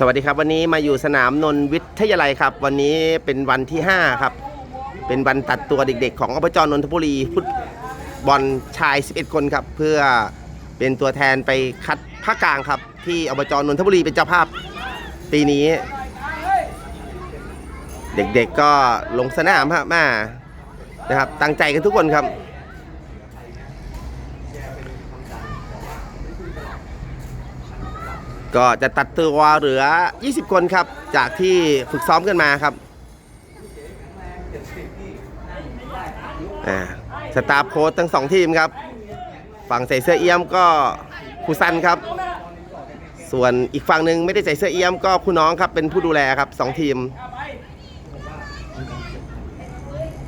สวัสดีครับวันนี้มาอยู่สนามนนท์วิทยาลัยครับ วันนี้เป็นวันที่ 5 ครับ เป็นวันตัดตัวเด็กๆ ของอบจนนทบุรีฟุตบอลชาย 11 คนครับ เพื่อเป็นตัวแทนไปคัดภาคกลางครับ ที่อบจนนทบุรีเป็นเจ้าภาพปีนี้ เด็กๆก็ลงสนามครับมานะครับตั้งใจกันทุกคนครับ ก็จะตัดตัวเหลือ 20 คนครับ จากที่ฝึกซ้อมกันมาครับอ่าสตาร์โค้ชทั้งสองทีมครับ ฝั่งใส่เสื้อเอี้ยมก็ครูซันครับ ส่วนอีกฝั่งหนึ่งไม่ได้ใส่เสื้อเอี้ยมก็ครูน้องครับเป็นผู้ดูแลครับสองทีม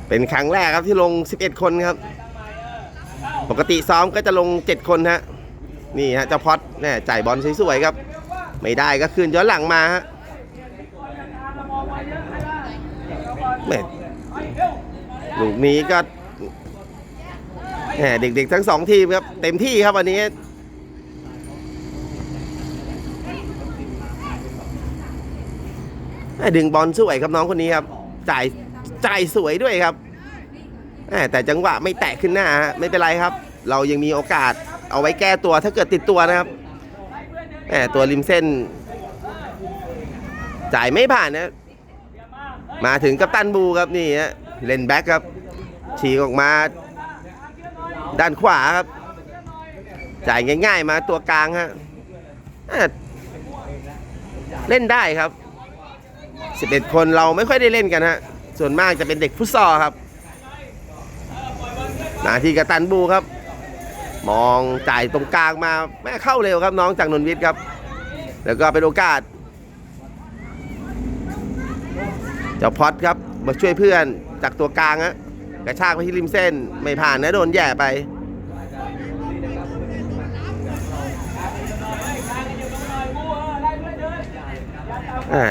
เป็นครั้งแรกครับที่ลง 11 คนครับ ปกติซ้อมก็จะลง 7 คนฮะนี่ฮะเจ้าพอดเนี่ยจ่ายบอลสวยๆครับ ไม่ได้ก็คืนย้อนหลังมาฮะแม่ลูกนี้ก็แหมเด็กๆทั้งสองทีมครับ เต็มที่ครับวันนี้ดึงบอลสวยครับน้องคนนี้ครับ จ่ายจ่ายสวยด้วยครับแหมแต่จังหวะไม่แตะขึ้นหน้าฮะไม่เป็นไรครับ เรายังมีโอกาสเอาไว้แก้ตัวถ้าเกิดติดตัวนะครับ แหมตัวริมเส้น จ่ายไม่ผ่านนะ มาถึงกัปตันบูครับนี่ฮะเล่นแบ็คครับ ฉีกออกมา ด้านขวาครับ จ่ายง่าย ๆ มาตัวกลางฮะอะเล่นได้ครับ 11 คนเราไม่ค่อยได้เล่นกันฮะ ส่วนมากจะเป็นเด็กฟุตซอลครับมาที่กัปตันบูครับ มองจ่ายตรงกลางมาแม่เข้าเร็วครับน้องจากนนวิทย์ครับ แล้วก็เป็นโอกาส เจ้าพอดครับมาช่วยเพื่อนจากตัวกลางฮะกระชากไปที่ริมเส้นไม่ผ่านนะโดนแย่ไป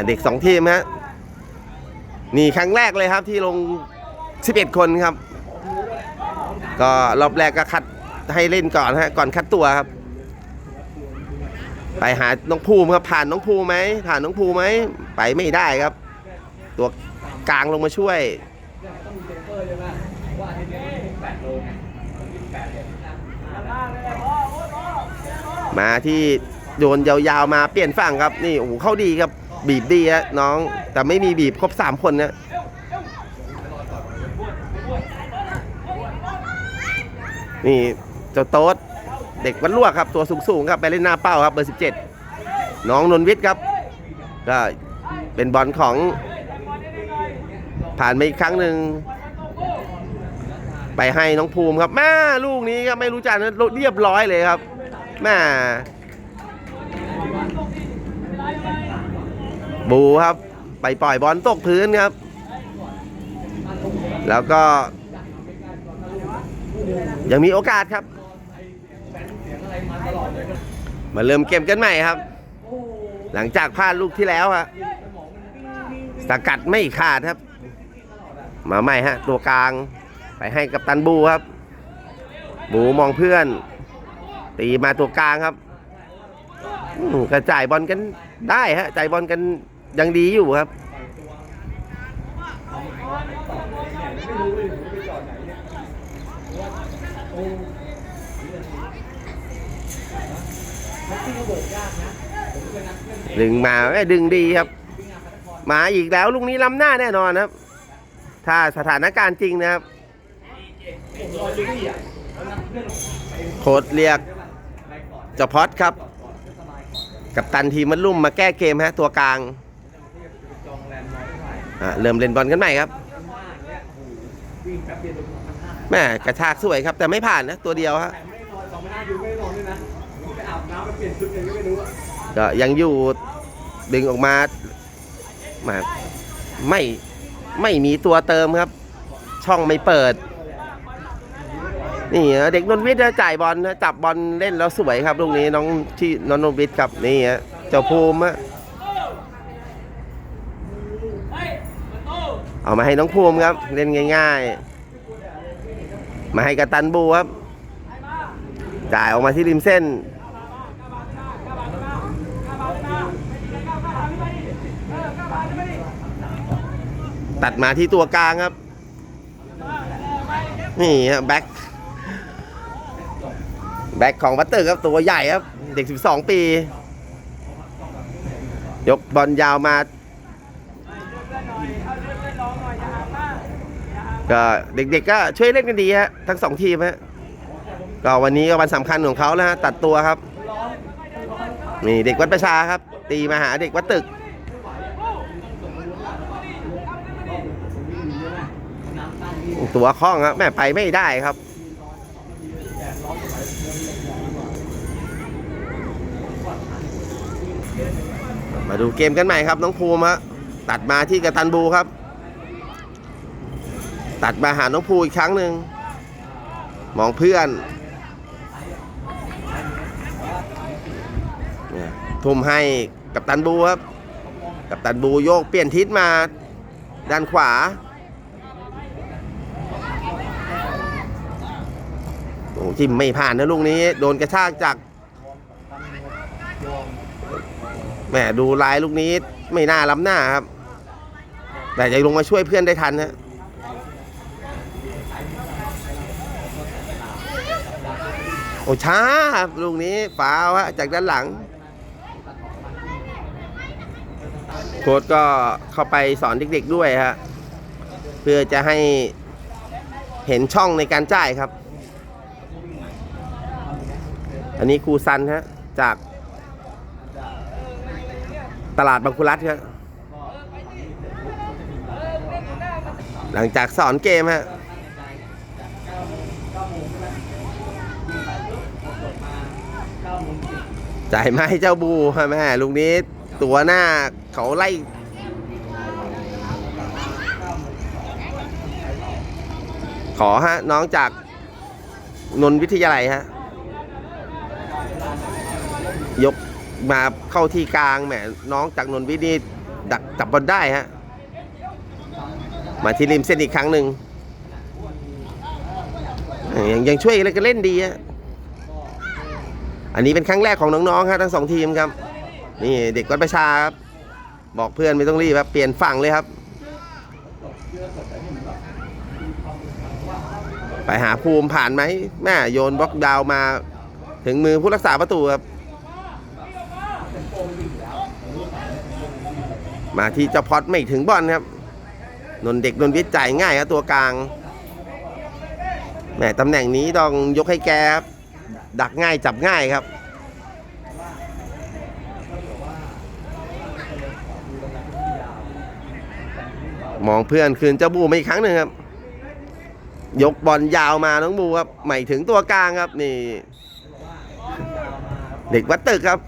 เด็กสองทีมฮะนี่ครั้งแรกเลยครับที่ลง 11 คนครับ ก็รอบแรกก็คัด ให้เล่นก่อนฮะก่อนคัดตัวครับ ไปหาน้องภูมิครับผ่านน้องภูมิไหมผ่านน้องภูมิไหมไปไม่ได้ครับ ตัวกลางลงมาช่วยมาที่โยนยาวๆมาเปลี่ยนฝั่งครับ นี่โอ้โหเข้าดีครับบีบดีฮะน้อง แต่ไม่มีบีบครบ3คนนะนี่ เจ้าโต๊ดเด็กวันลวกครับ ตัวสูงๆครับไปเล่นหน้าเป้าครับเบอร์ 17 น้องนนวิทย์ครับ ก็เป็นบอลของ ผ่านมาอีกครั้งหนึ่งไปให้น้องภูมิครับแม่ลูกนี้ครับไม่รู้จักนะเรียบร้อยเลยครับแม่บูครับ ไปปล่อยบอลตกพื้นครับ แล้วก็ ยังมีโอกาสครับ มาเริ่มเกมกันใหม่ครับ หลังจากพลาดลูกที่แล้วฮะสกัดไม่ขาดครับ มาใหม่ฮะ ตัวกลาง ไปให้กับตันบูครับ บูมองเพื่อน ตีมาตัวกลางครับกระจ่ายบอลกันได้ฮะจ่ายบอลกันยังดีอยู่ครับ ดึงมาแม่ดึงดีครับ มาอีกแล้วลูกนี้ล้ำหน้าแน่นอนครับ ถ้าสถานการณ์จริงนะครับโค้ดเรียกเจ้าพอดครับ กับตันทีมันลุ่มมาแก้เกมฮะตัวกลางเริ่มเล่นบอลกันใหม่ครับแม่กระชากสวยครับ แต่ไม่ผ่านนะ ตัวเดียวฮะ ก็ยังอยู่ดึงออกมามาไม่ไม่มีตัวเติมครับ ช่องไม่เปิด นี่เด็กนนวิทย์จ่ายบอลจับบอลเล่นแล้วสวยครับลูกนี้น้องที่นนวิทย์ครับนี่ฮะเจ้าภูมิเอามาให้น้องภูมิครับ เล่นง่าย ๆ มาให้กระตันบูครับจ่ายออกมาที่ริมเส้น ตัดมาที่ตัวกลางครับ นี่ฮะแบ็คแบ็คของวัตเตอร์ครับตัวใหญ่ครับ เด็ก 12 ปี ยกบอลยาวมาก็เด็กๆก็ช่วยเล่นกันดีฮะทั้งสองทีมฮะก็วันนี้ก็วันสำคัญของเขาแล้วฮะตัดตัวครับ นี่เด็กวัดประชาครับ ตีมาหาเด็กวัดตึก ตัวคล้องครับแม่ไปไม่ได้ครับ มาดูเกมกันใหม่ครับ น้องภูมิฮะตัดมาที่กระตันบูครับ ตัดมาหาน้องภูอีกครั้งหนึ่งมองเพื่อนเนี่ยทุ่มให้กับตันบูครับ กับตันบูโยกเปลี่ยนทิศมาด้านขวา อ้จิ้มไม่ผ่านนะลูกนี้ โดนกระชากจากแหมดูลายลูกนี้ไม่น่าล้ำหน้าครับ แต่จะลงมาช่วยเพื่อนได้ทันนะโอ้ช้าครับลูกนี้ฝาวฮะจากด้านหลังโค้ชก็เข้าไปสอนเด็กๆด้วยฮะเพื่อจะให้เห็นช่องในการจ่ายครับ อันนี้ครูซันฮะจาก ตลาดบางคุรัตครับหลังจากสอนเกมฮะจ่ายมาให้เจ้าบูฮะแม่ลุงนี้ตัวหน้าเขาไล่ขอฮะน้องจากนนวิทยาลัยฮะ ยกมาเข้าที่กลางแหมน้องจากนนวิทย์นี่ดักจับบอลได้ฮะมาที่ริมเส้นอีกครั้งหนึ่งยังยังช่วยกันเล่นดีฮะอันนี้เป็นครั้งแรกของน้องๆครับทั้งสองทีมครับ นี่เด็กวัดประชาครับบอกเพื่อนไม่ต้องรีบครับเปลี่ยนฝั่งเลยครับ ไปหาภูมิผ่านไหมแม่โยนบล็อกดาวมาถึงมือผู้รักษาประตูครับ มาที่เจ้าพอดไม่ถึงบอลครับนนเด็กนนวิทย์จ่ายง่ายครับตัวกลางแหมตำแหน่งนี้ต้องยกให้แกครับดักง่ายจับง่ายครับ มองเพื่อนคืนเจ้าบูมาอีกครั้งหนึ่งครับ ยกบอลยาวมาน้องบูครับใหม่ถึงตัวกลางครับนี่ เด็กวัดตึกครับ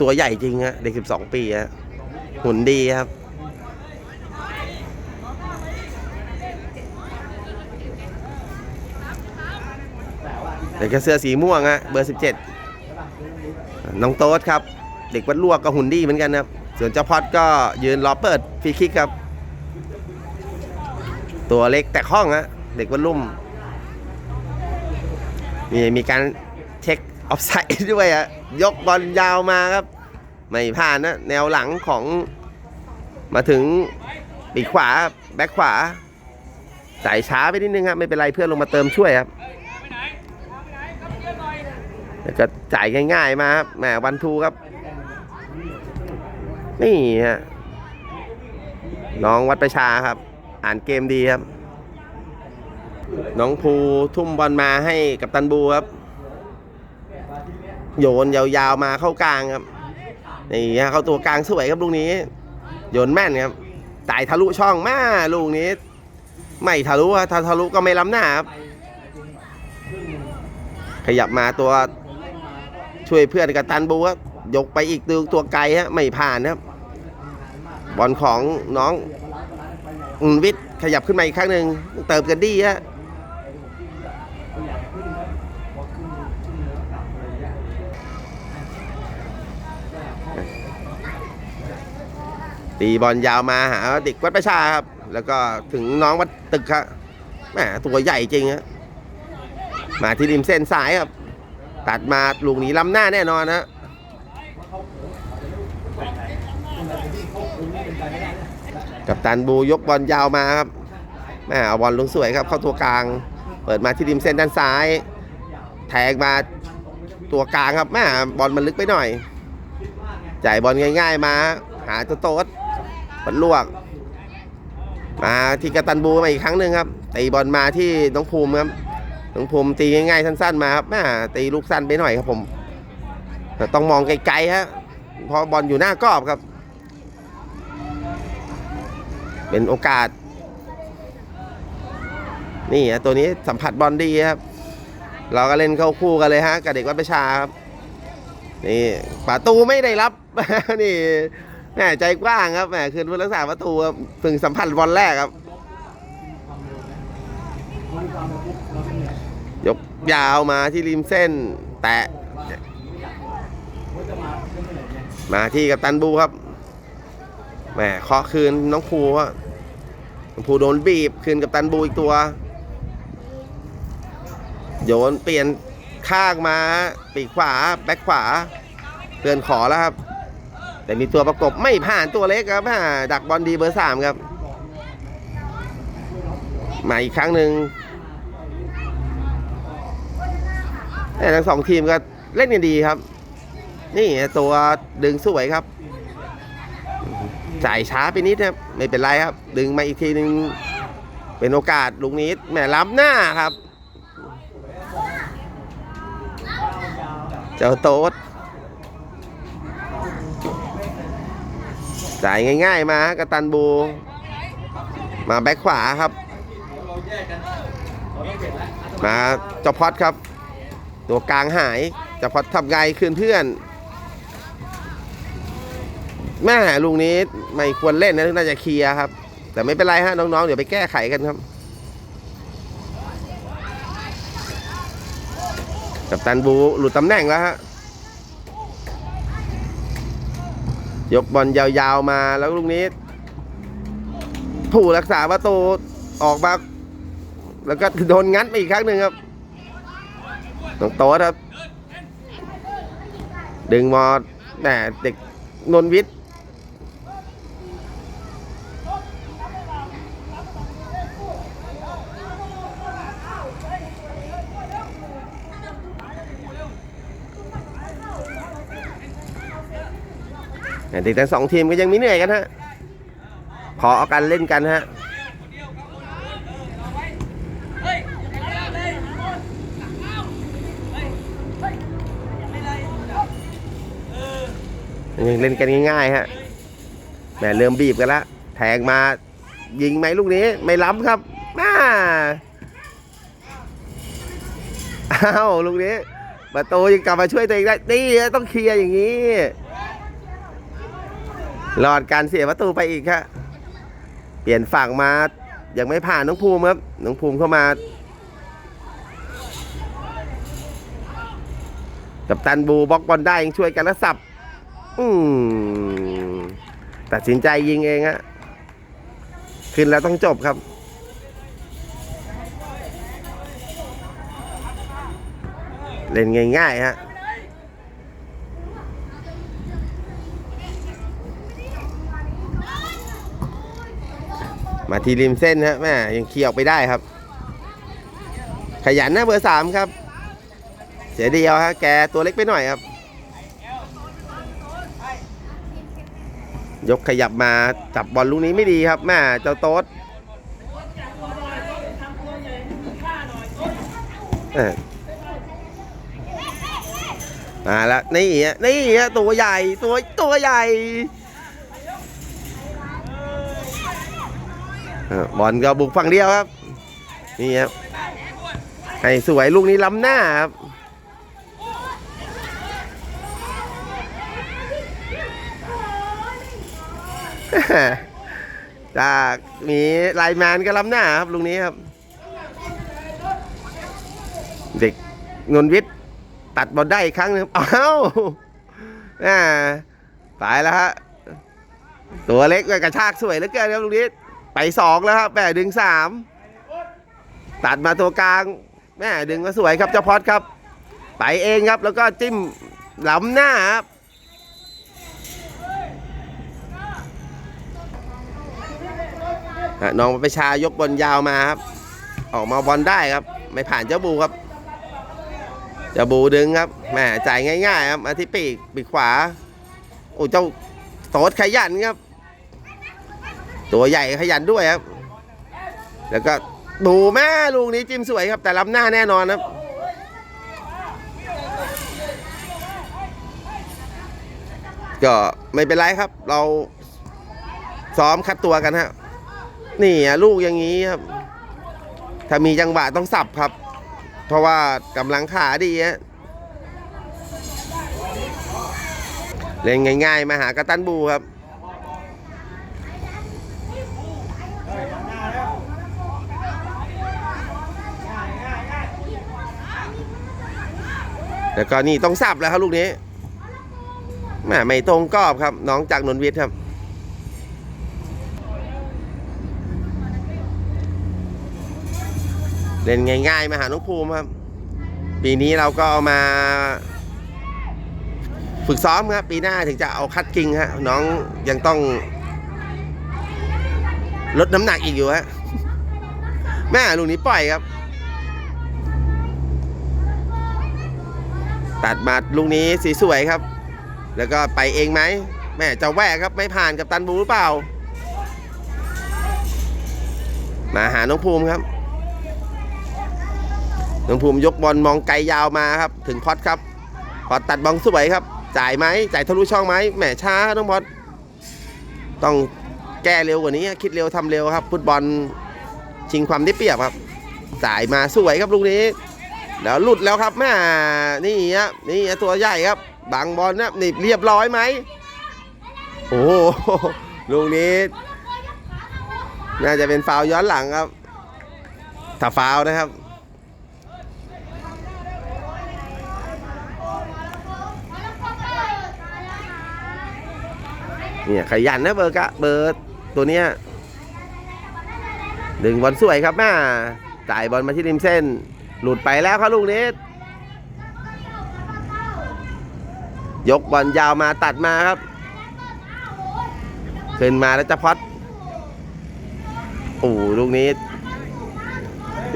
ตัวใหญ่จริงฮะเด็ก12ปีฮะหุ่นดีครับ เด็กเสื้อสีม่วงฮะเบอร์17น้องโต๊ดครับ เด็กวัดลวกก็หุ่นดีเหมือนกันครับ ส่วนเจ้าพอดก็ยืนรอเปิดฟรีคิกครับ ตัวเล็กแต่คล่องฮะเด็กวัดลุ่มมีมีการเช็คออฟไซด์ด้วยอะ ยกบอลยาวมาครับ ไม่ผ่านนะแนวหลังของมาถึงปีกขวาแบ็คขวาจ่ายช้าไปนิดนึงครับไม่เป็นไรเพื่อนลงมาเติมช่วยครับแล้วก็จ่ายง่ายๆมาครับแหมวันทูครับ นี่ฮะน้องวัดประชาครับ อ่านเกมดีครับ น้องภูทุ่มบอลมาให้กับตันบูครับ โยนยาวๆมาเข้ากลางครับนี่ฮะเข้าตัวกลางสวยครับลูกนี้ โยนแม่นครับจ่ายทะลุช่องมาลูกนี้ ไม่ทะลุถ้าทะลุก็ไม่ล้ำหน้าครับขยับมาตัวช่วยเพื่อนกับตันบูครับยกไปอีกตัวตัวไกลฮะไม่ผ่านครับบอลของน้องอุนวิทย์ขยับขึ้นมาอีกครั้งหนึ่งเติมกันดีฮะ ตีบอลยาวมาหาเด็กวัดประชาครับ แล้วก็ถึงน้องวัดตึกครับแหมตัวใหญ่จริงฮะมาที่ริมเส้นสายครับ ตัดมาลูกนี้ล้ำหน้าแน่นอนฮะกับตันบูยกบอลยาวมาครับแม่เอาบอลลงสวยครับ เข้าตัวกลาง เปิดมาที่ริมเส้นด้านซ้าย แทงมาตัวกลางครับแม่บอลมันลึกไปหน่อย จ่ายบอลง่าย ๆ มา หาตัวโต๊ด บอลลวก มาที่กัปตันบูมาอีกครั้งหนึ่งครับตีบอลมาที่น้องภูมิครับน้องภูมิตีง่ายๆสั้น ๆ มาครับแม่ตีลูกสั้นไปหน่อยครับผมแต่ต้องมองไกลๆฮะเพราะบอลอยู่หน้ากรอบครับ เป็นโอกาส นี่ฮะตัวนี้สัมผัสบอลดีครับ เราก็เล่นเข้าคู่กันเลยฮะกับเด็กวัดประชาครับนี่ประตูไม่ได้รับนี่ แหมใจกว้างครับแหมคืนผู้รักษาประตูครับเพิ่งสัมผัสบอลแรกครับ ยกยาวมาที่ริมเส้น แตะ มาที่กับตันบูครับแหมเคาะคืนน้องภูว่าน้องภูโดนบีบคืนกับตันบูอีกตัว โยนเปลี่ยนข้างมา ปีกขวา แบ็คขวาเตือนขอแล้วครับ แต่มีตัวประกบไม่ผ่านตัวเล็กครับดักบอลดีเบอร์สามครับ มาอีกครั้งหนึ่งแต่ทั้งสองทีมก็เล่นกันดีครับ นี่ตัวดึงสวยครับ จ่ายช้าไปนิดครับ ไม่เป็นไรครับ ดึงมาอีกทีหนึ่งเป็นโอกาสลุงนิดแหมล้ำหน้าครับ เจ้าโต๊ด จ่ายง่ายๆมากับตันบู มาแบ็คขวาครับ มาจ้าพอดครับ ตัวกลางหายจ้าพอดทำไงคืนเพื่อนแม่ลุงนี้ไม่ควรเล่นนะน่าจะเคลียร์ครับ แต่ไม่เป็นไรฮะน้องๆเดี๋ยวไปแก้ไขกันครับ กับตันบูหลุดตำแหน่งแล้วฮะ ยกบอลยาวๆมาแล้วลูกนี้ผู้รักษาประตูออกมาแล้วก็โดนงัดไปอีกครั้งหนึ่งครับน้องโต๊ดครับ ดึงมอแต่เด็กนนวิทย์ เด็กทั้งสองทีมก็ยังมีเหนื่อยกันฮะ ขอเอากันเล่นกันฮะยังเล่นกันง่ายๆฮะแหมเริ่มบีบกันละแทงมายิงไหมลูกนี้ ไม่ล้ำครับมาอ้าวลูกนี้ประตูยังกลับมาช่วยตัวเองได้ นี่ต้องเคลียร์อย่างนี้ รอดการเสียประตูไปอีกครับเปลี่ยนฝั่งมายังไม่ผ่านน้องภูมิครับน้องภูมิเข้ามา กับตันบูบล็อกบอลได้ยังช่วยกันแล้วสับอืมตัดสินใจยิงเองฮะขึ้นแล้วต้องจบครับเล่นง่ายๆฮะ มาทีริมเส้นฮะแม่ยังเคลียร์ออกไปได้ครับ ขยันนะเบอร์สามครับ เสียเดียวฮะแกตัวเล็กไปหน่อยครับ ยกขยับมาจับบอลลูกนี้ไม่ดีครับแม่เจ้าโต๊ดเออมาแล้วนี่ฮะนี่ฮะตัวใหญ่ตัวตัวใหญ่เออ บอลก็บุกฝั่งเดียวครับ นี่ครับให้สวยลูกนี้ล้ำหน้าครับจากมีไลแมนก็ล้ำหน้าครับลุงนี้ครับ เด็กนนวิทย์ตัดบอลได้อีกครั้งหนึงอ้าวอ่าตายแล้วฮะตัวเล็กกระชากสวยเหลือเกินครับลุงนี้ ไปสองแล้วครับแม่ดึงสามตัดมาตัวกลางแม่ดึงมาสวยครับเจ้าพอดครับ ไปเองครับแล้วก็จิ้มล้ำหน้าครับน้องประชายกบอลยาวมาครับ ออกมาบอลได้ครับ ไม่ผ่านเจ้าบูครับ เจ้าบูดึงครับแหมจ่ายง่ายๆครับมาที่ปีกปีกขวาโอ้เจ้าโตดขยันครับ ตัวใหญ่ขยันด้วยครับ แล้วก็บูแม่ลูกนี้จิ้มสวยครับ แต่ล้ำหน้าแน่นอนครับก็ไม่เป็นไรครับ เราซ้อมคัดตัวกันฮะนี่ลูกอย่างนี้ครับ ถ้ามีจังหวะต้องสับครับ เพราะว่ากำลังขาดีฮะเล่นง่าย ๆ มาหากระตันบูครับ แล้วก็นี่ต้องสับแล้วครับลูกนี้แหม่ไม่ตรงกรอบครับ น้องจากนนวิทย์ครับ เล่นง่ายๆมาหาน้องภูมิครับ ปีนี้เราก็เอามา ฝึกซ้อมครับ ปีหน้าถึงจะเอาคัดจริงฮะน้องยังต้อง ลดน้ำหนักอีกอยู่ฮะแม่ลูกนี้ปล่อยครับ ตัดมาลูกนี้สีสวยครับ แล้วก็ไปเองไหมแม่จะแวกครับไม่ผ่านกับตันบูหรือเปล่า มาหาน้องภูมิครับ น้องภูมิยกบอลมองไกลยาวมาครับ ถึงพอดครับพอดตัดบอลสวยครับ จ่ายไหมจ่ายทะลุช่องไหมแหมช้าน้องพอดต้องแก้เร็วกว่านี้ คิดเร็วทำเร็วครับฟุตบอลชิงความได้เปรียบครับ จ่ายมาสวยครับลูกนี้ แล้วหลุดแล้วครับแม่นี่ฮะนี่ตัวใหญ่ครับบังบอลนะนี่เรียบร้อยไหมโอ้โหลูกนี้น่าจะเป็นฟาวย้อนหลังครับ ถ้าฟาวนะครับ เนี่ยขยันนะเบอร์กะเบอร์ตัวเนี้ยดึงบอลสวยครับแม่จ่ายบอลมาที่ริมเส้น หลุดไปแล้วครับลูกนี้ ยกบอลยาวมาตัดมาครับ ขึ้นมาแล้วจะพอดโอ้ลูกนี้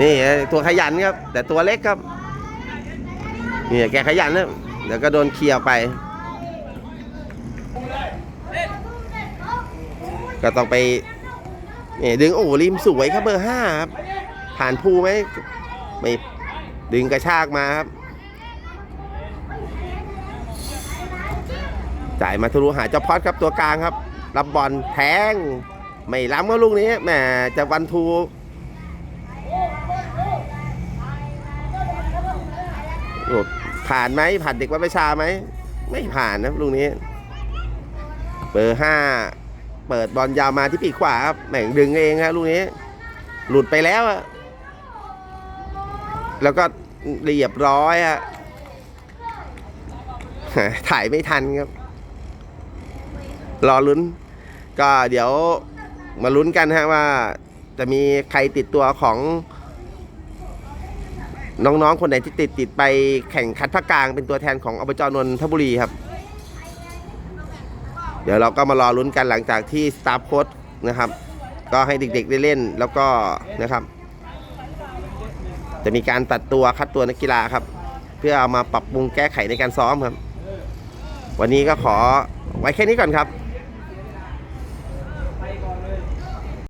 นี่ตัวขยันครับ แต่ตัวเล็กครับนี่แกขยันนะเดี๋ยวก็โดนเคลียร์ไป ก็ต้องไปนี่ดึงโอ้ริมสวยครับเบอร์ห้าครับผ่านภูไหม ไม่ดึงกระชากมาครับ จ่ายมาทะลุหาเจ้าพอดครับตัวกลางครับ รับบอลแทง ไม่ล้ำก็ลูกนี้แหมจะวันทูโอ้ผ่านไหมผ่านเด็กวัดประชาไหม ไม่ผ่านนะลูกนี้ เบอร์ห้าเปิดบอลยาวมาที่ปีกขวาครับแหม่งดึงเองครับลูกนี้ หลุดไปแล้วอะ แล้วก็เรียบร้อยอะถ่ายไม่ทันครับ รอลุ้น ก็เดี๋ยวมาลุ้นกันฮะว่า จะมีใครติดตัวของ น้องๆ คนไหนที่ติดติดไปแข่งคัดภาคกลางเป็นตัวแทนของอบจนนทบุรีครับ เดี๋ยวเราก็มารอลุ้นกันหลังจากที่สตาฟโค้ดนะครับ ก็ให้เด็กๆได้เล่นแล้วก็นะครับ จะมีการตัดตัวคัดตัวนักกีฬาครับ เพื่อเอามาปรับปรุงแก้ไขในการซ้อมครับ วันนี้ก็ขอไว้แค่นี้ก่อนครับ